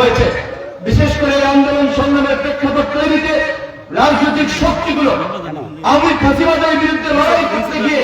হয়েছে। বিশেষ করে আন্দোলন সংগ্রামের প্রেক্ষাপট তৈরিতে রাজনৈতিক শক্তিগুলো আমি ফাঁসিবাদের বিরুদ্ধে লড়াই করতে গিয়ে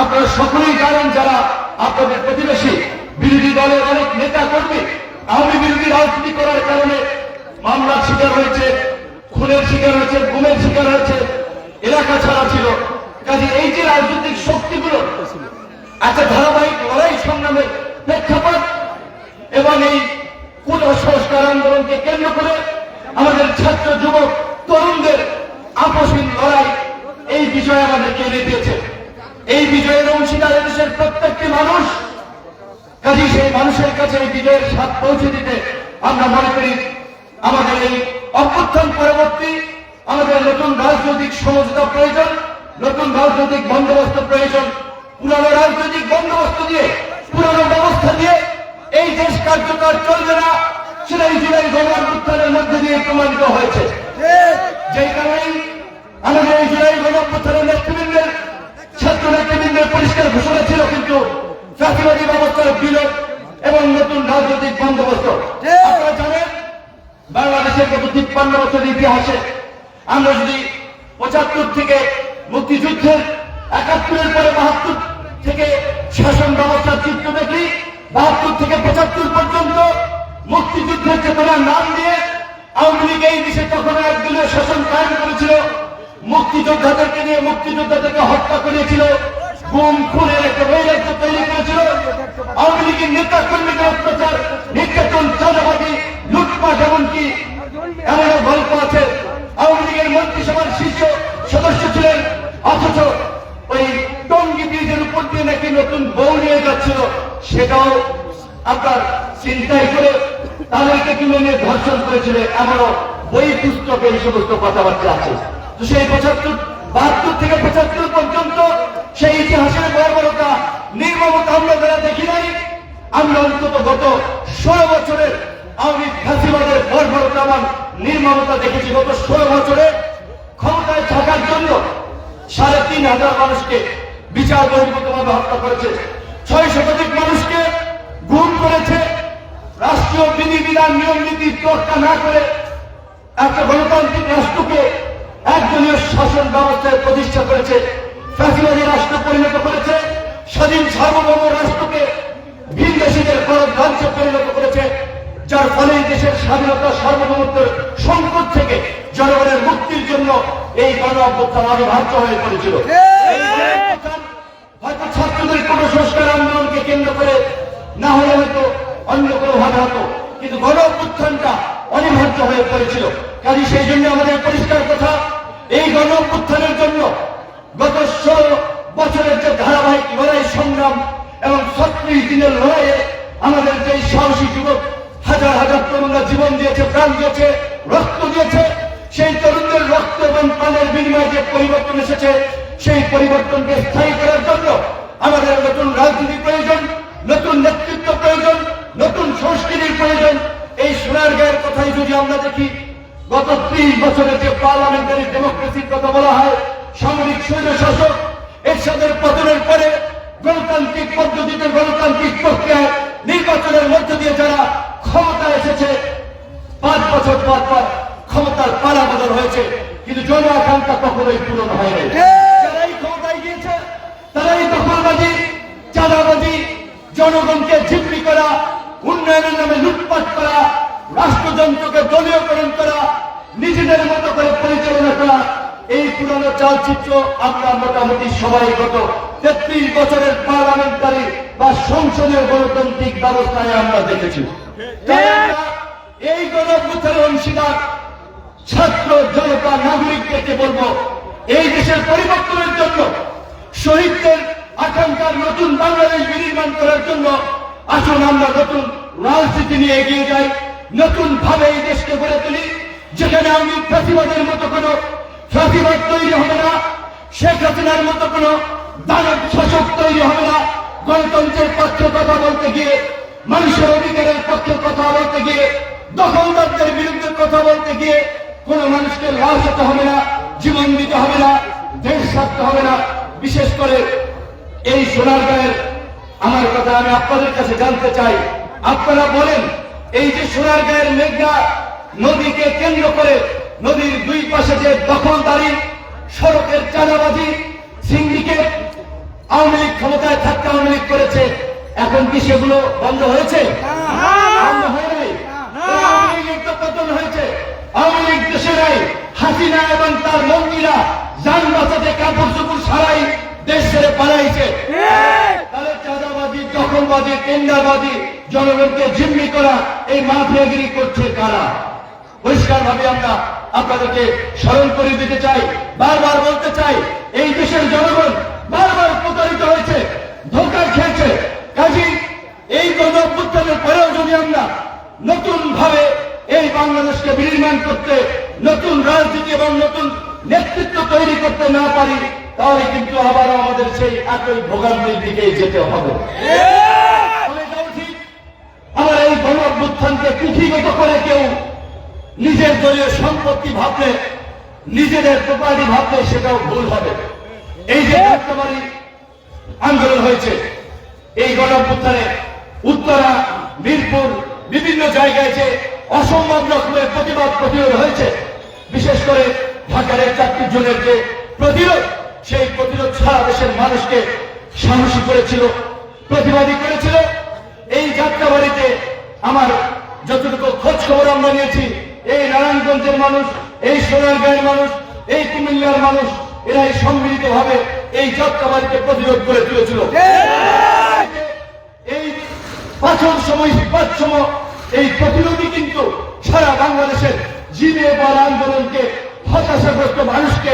আপনারা সকলেই জানেন যারা আপনাদের প্রতিবেশী বিরোধী দলের অনেক নেতা কর্মী আওয়ামী বিরোধী রাজনীতি করার কারণে মামলার শিকার হয়েছে, খুনের শিকার হয়েছে, গুমের শিকার হয়েছে, এলাকা ছাড়া ছিল। কাজে এই যে রাজনৈতিক শক্তিগুলো একটা ধারাবাহিক লড়াই সংগ্রামের প্রেক্ষাপট এবং এই কুসংস্কার আন্দোলনকে কেন্দ্র করে আমাদের ছাত্র যুবক, তরুণদের আপসীন লড়াই এই বিষয়ে আমাদেরকে এনে দিয়েছে। এই বিজয়ের অংশীদার দেশের প্রত্যেকটি মানুষ কাজে সেই মানুষের কাছে এই বিজয়ের স্বাদ পৌঁছে দিতে আমরা মনে করি আমাদের এই অভ্যুত্থান পরবর্তী আমাদের নতুন রাজনৈতিক সমঝোতা প্রয়োজন, নতুন রাজনৈতিক বন্দোবস্ত প্রয়োজন, পুরানো রাজনৈতিক বন্দোবস্ত দিয়ে, পুরানো ব্যবস্থা দিয়ে দেশ কার্যকর চলবে না সেটা এই জুলাই গণঅভ্যুত্থানের মধ্যে দিয়ে প্রমাণিত হয়েছে। যেই কারণেই আমাদের এই জুলাই গণঅভ্যুত্থানের নেতৃবৃন্দের ছাত্র নেতৃবৃন্দের পরিষ্কার ঘোষণা ছিল কিন্তু চাকরিবাদী ব্যবস্থার বিলোপ এবং নতুন রাজনৈতিক বন্দোবস্ত। আপনারা জানেন, বাংলাদেশের গত তিপ্পান্ন বছরের ইতিহাসে আমরা যদি পঁচাত্তর থেকে মুক্তিযুদ্ধের বাহাত্তর থেকে পঁচাত্তর পর্যন্ত মুক্তিযুদ্ধের চেতনার নাম দিয়ে আওয়ামী লীগ এই দেশে তখন একদলীয় শাসন কায়েম করেছিল। মুক্তিযোদ্ধাদেরকে নিয়ে মুক্তিযোদ্ধাদেরকে হত্যা করেছিল। গুম খুনের একটা বৈরাগ্য তৈরি করেছিল। আওয়ামী লীগের নেতা কর্মীদের অত্যাচার, নির্যাতন চাঁদাবাদী লুটপাট এমনকি এমন গল্প আছে। আওয়ামী লীগের মন্ত্রিসভার শীর্ষ সদস্য ছিলেন, অথচ উপর নাকি নতুন বউ নিয়ে যাচ্ছিল সেটাও আপনার চিন্তাই করে তাদেরকে তুলে নিয়ে ধর্ষণ করেছিল? এমনও বই পুস্তকে এই সমস্ত কথাবার্তা আছে। তো সেই পঁচাত্তর, বাহাত্তর থেকে পঁচাত্তর পর্যন্ত সেই ইতিহাসের বর্বরতা, নির্মমতা আমরা যারা দেখি নাই, আমরা অন্তত গত ষোলো বছরের আওয়ামী ফাঁসিবাদের বর্বরতা এবং নির্মমতা দেখেছি। গত ষোলো বছরে ক্ষমতায় থাকার জন্য সাড়ে তিন হাজার মানুষকে বিচার বহির্ভূতভাবে হত্যা করেছে। ছয় শতাধিক মানুষকে গুম করেছে। রাষ্ট্রীয় বিধিবিধান নিয়ম, নীতি চর্চা না করে একটা গণতান্ত্রিক রাষ্ট্রকে একদলীয় শাসন ব্যবস্থায় প্রতিষ্ঠা করেছে। ফ্যাসিবাদী রাষ্ট্র পরিণত করেছে। স্বাধীন সার্বভৌম রাষ্ট্রকে ভিনদেশীদের গণতন্ত্রে পরিণত করেছে। যার ফলে দেশের স্বাধীনতা, সার্বভৌমত্বের সংকট থেকে জনগণের মুক্তির জন্য এই গণ অভ্যুত্থান অনিবার্য হয়ে পড়েছিল এই গণ অভ্যুত্থান হয়তো ছাত্রদের কোন সংস্কার আন্দোলনকে কেন্দ্র করে না হলে হয়তো অন্য কোনো ভাবে হতো। কিন্তু গণ অভ্যুত্থানটা অনিবার্য হয়ে পড়েছিল। কাজে সেই জন্য আমাদের পরিষ্কার কথা, এই গণ অভ্যুত্থানের জন্য গত ষোলো বছরের যে ধারাবাহিক লড়াই সংগ্রাম এবং ছত্রিশ দিনের লড়াইয়ে আমাদের যে সাহসী যুবক হাজার হাজার তরুণরা জীবন দিয়েছে, প্রাণ দিয়েছে, রক্ত দিয়েছে, সেই তরুণদের রক্ত এবং প্রাণের বিনিময়ে যে পরিবর্তন এসেছে, সেই পরিবর্তনকে স্থায়ী করার জন্য আমাদের নতুন রাজনীতি প্রয়োজন, নতুন নেতৃত্ব প্রয়োজন, নতুন সংস্কৃতির প্রয়োজন। এই সোনার গায়ের কথাই যদি আমরা দেখি, গত ত্রিশ বছরের যে পার্লামেন্টারি ডেমোক্রেসির কথা বলা হয়, সামরিক স্বৈর শাসক এরশাদের পতনের পরে গণতান্ত্রিক পদ্ধতিতে গণতান্ত্রিক প্রক্রিয়ায় নির্বাচনের মধ্য দিয়ে যারা ক্ষমতা এসেছে, পাঁচ বছর পর পর ক্ষমতার পালা বদল হয়েছে। কিন্তু জন আকাঙ্ক্ষা কখনোই পূরণ হয় তারা এই দখলবাজি চাঁদাবাজি, জনগণকে ঝিপড়ি করা, উন্নয়নের নামে লুটপাট করা, রাষ্ট্রযন্ত্রকে দলীয়করণ করা, নিজেদের মতো করে পরিচালনা করা, এই পুরনো চালচিত্র আমরা মোটামুটি সবাই গত তেত্রিশ বছরের পার্লামেন্টারি বা সংসদীয় গণতান্ত্রিক ব্যবস্থায় আমরা দেখেছি। এই গণঅভ্যুত্থানের অংশীদার, ছাত্র, জনতা, নাগরিকদেরকে বলব, এই দেশের পরিবর্তনের জন্য শহীদদের আকাঙ্ক্ষার নতুন বাংলাদেশ বিনির্মাণ করার জন্য আসুন আমরা নতুন রাজনীতি নিয়ে এগিয়ে যাই নতুন ভাবে এই দেশকে গড়ে তুলি। যেখানে আমি ফাঁসিবাদের মতো কোন ফাঁসিবাদ তৈরি হবে না, শেখ হাসিনার মতো কোন দানব শাসক তৈরি হবে না। গণতন্ত্রের পক্ষে কথা বলতে গিয়ে, মানুষের অধিকারের পক্ষে কথা বলতে গিয়ে, দখলদারদের বিরুদ্ধে কথা বলতে গিয়ে কোন মানুষকে লাশ হতে হবে না, জীবন দিতে হবে না, দেশ ছাড়তে হবে না। বিশেষ করে এই সোনার গায়ের আমার কথা আমি আপনাদের কাছে জানতে চাই। আপনারা বলেন এই যে সোনার গায়ের মেঘনা নদীকে কেন্দ্র করে নদীর দুই পাশে যে দখলদারি সড়কের চাঁদাবাজি সিন্ডিকেট আওয়ামী লীগ ক্ষমতায় থাকতে আওয়ামী লীগ করেছে এখন কি সেগুলো বন্ধ হয়েছে? বন্ধ হয় নাই আওয়ামী লীগের হয়েছে। আওয়ামী লীগ দেশে নাই। হাসিনা এবং তার মন্ত্রীরা পালাইছে। তাহলে চাঁদাবাজি দখলবাজি টেন্ডারবাজি জনগণকে জিম্মি করা এই মাফিয়াগিরি করছে কারা? পরিষ্কার ভাবে আমরা আপনাদেরকে স্মরণ করে দিতে চাই বারবার বলতে চাই এই দেশের জনগণ বারবার প্রতারিত হয়েছে ধোকা খেয়েছে। কাজী এই গণ পরেও যদি আমরা নতুন ভাবে এই বাংলাদেশকে বিনির্মাণ করতে নতুন রাজনীতি এবং নতুন নেতৃত্ব তৈরি করতে না পারি তাহলে কিন্তু আবার আমাদের সেই একই ভোগান্তির দিকে যেতে হবে। আমার এই গণ অভ্যুত্থানকে কুঠিগত করে কেউ নিজের দলীয় সম্পত্তি ভাবলে, নিজেদের প্রপার্টি ভাবলে সেটাও ভুল হবে। এই যে রাষ্ট্রবাড়ি আন্দোলন হয়েছে, এই গণ অভ্যুত্থানে উত্তরা, মিরপুর, বিভিন্ন জায়গায় যে অসম্ভব রকমের প্রতিবাদ প্রতিরোধ হয়েছে, বিশেষ করে ঢাকার চারটি জনের যে প্রতিরোধ সেই প্রতিরোধ সারা দেশের মানুষকে সাহসী করেছিল, প্রতিবাদী করেছিল। এই যাত্রাবাড়িতে আমার যতটুকু খোঁজ খবর আমরা নিয়েছি, এই নারায়ণগঞ্জের মানুষ, এই সোনারগাঁয়ের মানুষ, এই কুমিল্লার মানুষ, এরাই সম্মিলিত ভাবে এই যাত্রাবাড়িতে প্রতিরোধ করে তুলেছিল। এই পাঁচন সময়, পাঁচম এই প্রতিরোধী কিন্তু সারা বাংলাদেশের জিনে বল আন্দোলনকে হতাশাগ্রস্ত মানুষকে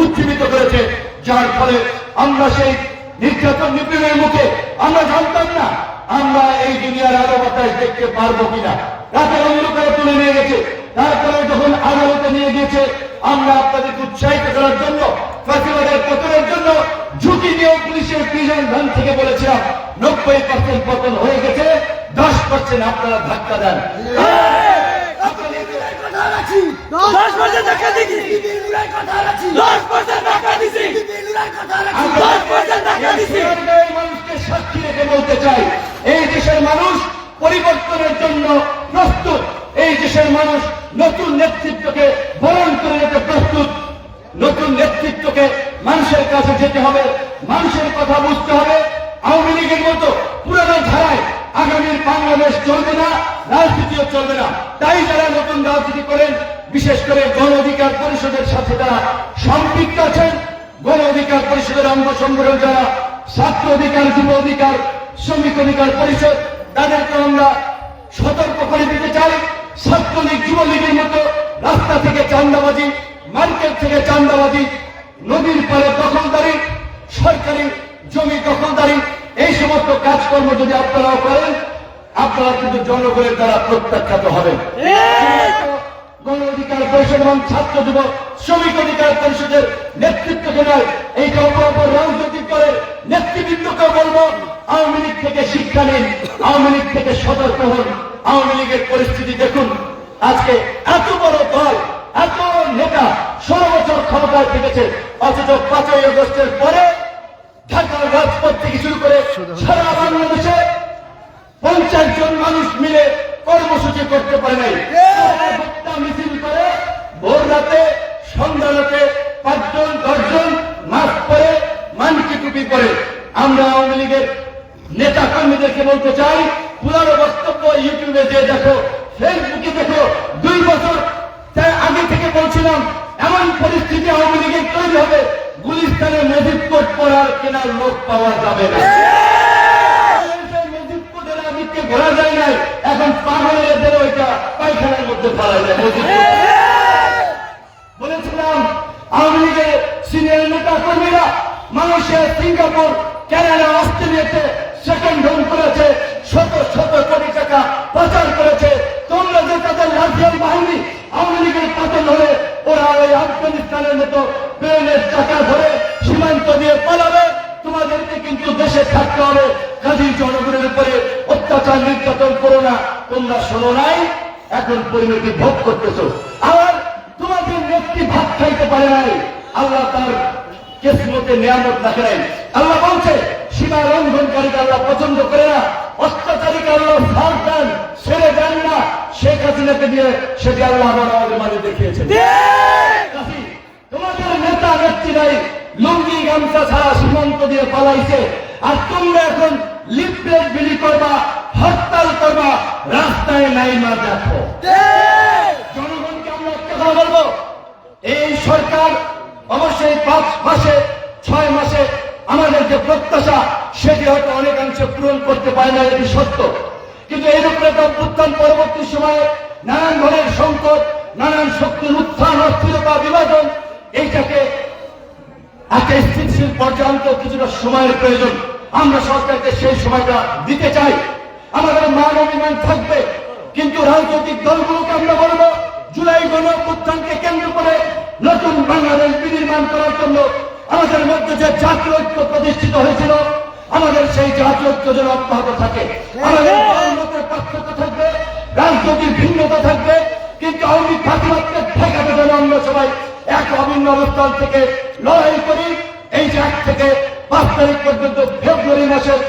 উজ্জীবিত করেছে। যার ফলে আমরা সেই নির্যাতন নিপীড়নের মুখে আমরা জানতাম না আমরা এই দুনিয়ার আলো বাতাস দেখতে পারব কিনা। রাতের অন্ধকারে তুলে নিয়ে গেছে। তারপরে যখন আদালতে নিয়ে গিয়েছে, আমরা আপনাদেরকে উৎসাহিত করার জন্য, ফাঁসিবাদের পতনের জন্য ঝুঁকি নিয়ে পুলিশের প্রিজন ভ্যান থেকে বলেছিলাম, নব্বই পার্সেন্ট পতন হয়ে গেছে, দশ পার্সেন্ট আপনারা ধাক্কা দেন। দশ টাকা দিছি দশ টাকা দিছি দশ টাকা দিছি মানুষকে সাক্ষী রেখে বলতে চাই এই দেশের মানুষ পরিবর্তনের জন্য প্রস্তুত। এই দেশের মানুষ নতুন নেতৃত্বকে বরণ করে নিতে প্রস্তুত। নতুন নেতৃত্বকে মানুষের কাছে যেতে হবে। মানুষের কথা বুঝতে হবে। বাংলাদেশ চলবে না, রাজনীতিও চলবে না। তাই যারা নতুন রাজনীতি করেন, বিশেষ করে গণ অধিকার পরিষদের সাথে যারা সম্পৃক্ত আছেন, গণ অধিকার পরিষদের অঙ্গ সংগঠন যারা ছাত্র অধিকার, যুব অধিকার, শ্রমিক অধিকার পরিষদ তাদেরকে আমরা সতর্ক করে দিতে চাই। ছাত্রলীগ, যুবলীগের মতো রাস্তা থেকে চান্দাবাজি মার্কেট থেকে চান্দাবাজি নদীর পারে দখলদারি, সরকারি জমি দখলদারি, এই সমস্ত কাজকর্ম যদি আপনারাও করেন আপনারা কিন্তু জনগণের দ্বারা প্রত্যাখ্যাত হবেন। গণ অধিকার পরিষদ এবং ছাত্র যুব শ্রমিক অধিকার পরিষদের নেতৃত্বকে নয়, এইটা অপরাপর রাজনৈতিক দলের নেতৃবৃন্দকে বলব, আওয়ামী লীগ থেকে শিক্ষা নিন, আওয়ামী লীগ থেকে সতর্ক হন। আওয়ামী লীগের পরিস্থিতি দেখুন। আজকে এত বড় দল, এত নেতা ষোলো বছর ক্ষমতায় থেকেছে, অথচ পাঁচই আগস্টের পরে ঢাকার রাজপথ থেকে শুরু করে সারা বাংলাদেশে পঞ্চাশ জন মানুষ মিলে কর্মসূচি করতে পারে নাই। মিছিল করে ভোর রাতে সন্ধ্যা রাতে পাঁচজন দশজন মাস্ক পরে মানকি টুপি পরে আমরা আওয়ামী লীগের নেতা কর্মীদেরকে বলতে চাই পুরানো বক্তব্য ইউটিউবে যে দেখো ফেসবুকে দেখো দুই বছর তার আগে থেকে বলছিলাম এমন পরিস্থিতি আওয়ামী লীগের তৈরি হবে গুলিস্তানের মজিদ কোট পড়ার কেনার লোক পাওয়া যাবে না। ঘোরা যায় নাই এখন পাগলের ওইটা পায়খানার মধ্যে ফেলা যায়। বলেছিলাম আওয়ামী লীগের সিনিয়র নেতা কর্মীরা মালয়েশিয়া সিঙ্গাপুর কানাডা অস্ট্রেলিয়াতে সেকেন্ড হোম করেছে শত শত কোটি টাকা পাচার করেছে। তোমরা যে তাদের রাশিয়ার বাহিনী আওয়ামী লীগের পতন হলে ওরা ওই আফগানিস্তানের মতো প্লেনের টাকা ধরে সীমান্ত দিয়ে পালাবে। তোমাদেরকে কিন্তু দেশে থাকতে হবে। কাজী জনগণের উপরে অত্যাচার নির্যাতন করো না। তোমরা শোনো নাই এখন পরিণতি ভোগ করতেছো। আর তোমাদের ব্যক্তি ভাত খাইতে পারে নাই। আল্লাহ তার কেসমতে নিয়ামত রাখে নাই। আল্লাহ বলছে সীমা লঙ্ঘনকারীকে আল্লাহ পছন্দ করে না। অত্যাচারীকে আল্লাহ সাথ দেন ছেড়ে দেন না। শেখ হাসিনাকে দিয়ে সেটি আল্লাহ আবার আমাদের মাঝে দেখিয়েছেন। কাজী, তোমাদের নেতা নেত্রীরাই লুঙ্গি গামছা ছাড়া সীমান্ত দিয়ে পালাইছে। আর তোমরা এখন লিফলেট বিলি করবা, হরতাল করবা, রাস্তায় নাই মা দেখো। জনগণকে আমরা কথা বলব, এই সরকার অবশ্যই পাঁচ মাসে, ছয় মাসে আমাদের যে প্রত্যাশা, সেটি হয়তো অনেকাংশে পূরণ করতে পারে না, এটি সত্য। কিন্তু এরকম একটা উত্থান পরবর্তী সময়ে নানান ধরনের সংকট, নানান শক্তির উত্থান, অস্থিরতা, বিভাজন, এইটাকে একটা স্থিতিশীল কিছুটা সময়ের প্রয়োজন। আমরা সরকারকে সেই সময়টা দিতে চাই। আমাদের মান অভিমান থাকবে। কিন্তু রাজনৈতিক দলগুলোকে আমরা বলব, জুলাই গণ কেন্দ্র করে নতুন বাংলাদেশ বিনির্মাণ করার জন্য আমাদের মধ্যে যে জাতীয় ঐক্য প্রতিষ্ঠিত হয়েছিল, আমাদের সেই জাতীয় ঐক্য যেন অব্যাহত থাকে। আমাদের দলমতের পার্থক্য থাকবে রাজনৈতিক ভিন্নতা থাকবে, কিন্তু আওয়ামী ফাঁকিবাদকে ঠেকাতে যেন আমরা সবাই এক অভিন্ন অবস্থান থেকে লড়াই তারিখ পর্যন্ত ফেব্রুয়ারি মাসের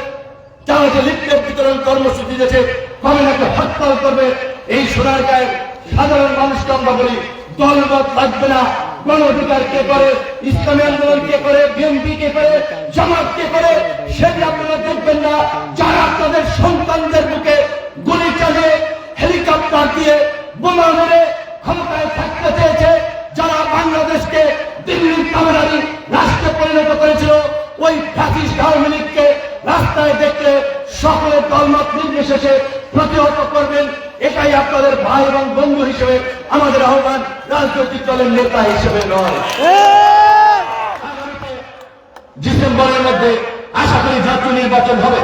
যারা যে লিফলেট বিতরণ কর্মসূচি দিয়েছে কবে হরতাল করবে। এই সোনার গায়ের সাধারণ মানুষকে আমরা বলি, দলমত লাগবে না। গণ অধিকার কে করে, ইসলামী আন্দোলন কে করে, বিএনপি কে করে, জামাত কে করে, সেটি আপনারা দেখবেন না। যারা আপনাদের সন্তানদের বুকে গুলি চালিয়ে, হেলিকপ্টার দিয়ে বোমা মেরে ক্ষমতায় থাকতে চেয়েছে নির্বিশেষে প্রতিহত করবেন, এটাই আপনাদের ভাই এবং বন্ধু হিসেবে আমাদের আহ্বান, রাজনৈতিক দলের নেতা হিসেবে নয়। ডিসেম্বরের মধ্যে আশা করি জাতীয় নির্বাচন হবে।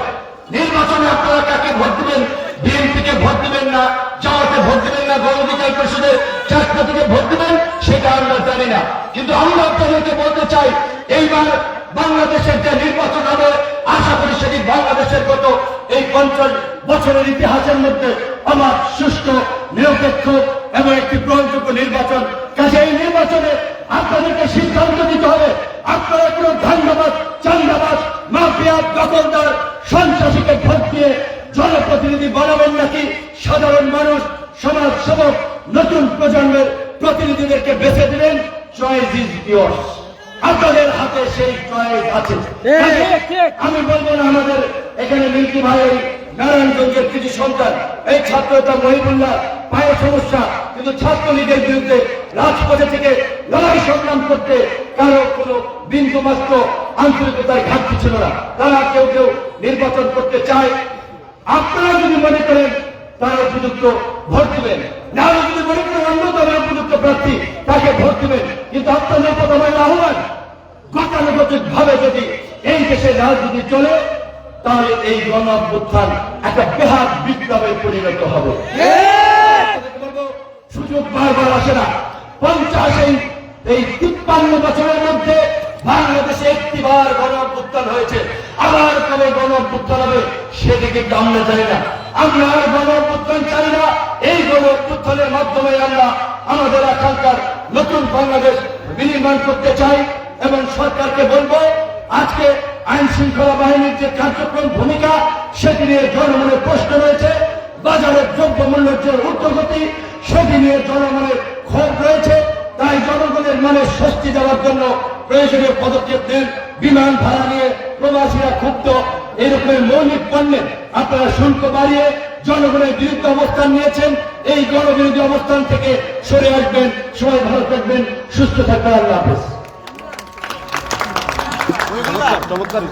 নির্বাচনে আপনারা কাকে ভোট দিবেন? বিএনপিকে ভোট দিবেন না জামাতে ভোট দিবেন না গণ অধিকার পরিষদে চারটা থেকে ভোট দিবেন সেটা আমরা জানি না। কিন্তু আমরা আপনাদেরকে বলতে চাই, এইবার বাংলাদেশের যে নির্বাচন হবে, আশা করি সেটি বাংলাদেশের গত এই পঞ্চাশ বছরের ইতিহাসের মধ্যে আমার সুষ্ঠু, নিরপেক্ষ এবং একটি গ্রহণযোগ্য নির্বাচন। কাজে এই নির্বাচনে আপনাদেরকে সিদ্ধান্ত নিতে হবে। আপনারা কোনো ধান্দাবাদ চান্দাবাদ, মাফিয়া, দখলদার, সন্ত্রাসীকে ভোট দিয়ে জনপ্রতিনিধি বানাবেন নাকি? সাধারণ মানুষ, সমাজ সেবক, নতুন প্রজন্মের প্রতিনিধিদেরকে বেছে দিলেন চয়েস ইজ ইয়ার্স আপনাদের হাতে সেই চয়েস আছে। আমি বলব না আমাদের এখানে মিল্কি ভাই নারায়ণগঞ্জের কিছু সন্তান। এই ছাত্রতা মহিবুল্লাহ পায়ে সমস্যা কিন্তু ছাত্রলীগের বিরুদ্ধে রাজপথে থেকে লড়াই সংগ্রাম করতে কারও কোনো বিন্দু মাত্র আন্তরিকতার ঘাটতি ছিল না। তারা কেউ কেউ নির্বাচন করতে চায়। আপনারা যদি মনে করেন তারা উপযুক্ত ভোট দিবেন। না হলে যদি মনে করেন অন্য উপযুক্ত প্রার্থী তাকে ভোট দিবেন কিন্তু আপনাদের প্রথমে আহ্বান। গতানুগতিক ভাবে যদি এই দেশে রাজনীতি চলে তাহলে এই গণ অভ্যুত্থান একটা বেহাত বিপ্লবে পরিণত হবে। সুযোগ বারবার আসে না। পঞ্চাশ এই এই তিপ্পান্ন বছরের মধ্যে বাংলাদেশে একটিবার গণ অভ্যুত্থান হয়েছে। আবার কবে গণ অভ্যুত্থান হবে সেদিকে আমরা জানি না। আমরা আর গণ অভ্যুত্থান চাই না এই গণ অভ্যুত্থানের মাধ্যমে আমরা আমাদের আকাঙ্ক্ষার নতুন বাংলাদেশ বিনির্মাণ করতে চাই এবং সরকারকে বলব, আজকে আইন শৃঙ্খলা বাহিনীর যে কার্যক্রম ভূমিকা, সেটি নিয়ে জনমনের প্রশ্ন রয়েছে। বাজারের দ্রব্য মূল্যের যে ঊর্ধ্বগতি, সেটি নিয়ে জনমনের ক্ষোভ রয়েছে। তাই জনগণের মনে স্বস্তি দেওয়ার জন্য প্রয়োজনীয় পদক্ষেপ নেন বিমান ভাড়া নিয়ে প্রবাসীরা ক্ষুব্ধ। এরকমের মৌলিক পণ্যে আপনারা শুল্ক বাড়িয়ে জনগণের বিরুদ্ধে অবস্থান নিয়েছেন এই গণবিরোধী অবস্থান থেকে সরে আসবেন। সবাই ভালো থাকবেন সুস্থ থাকবেন আল্লাহ হাফিজ। চমৎকার।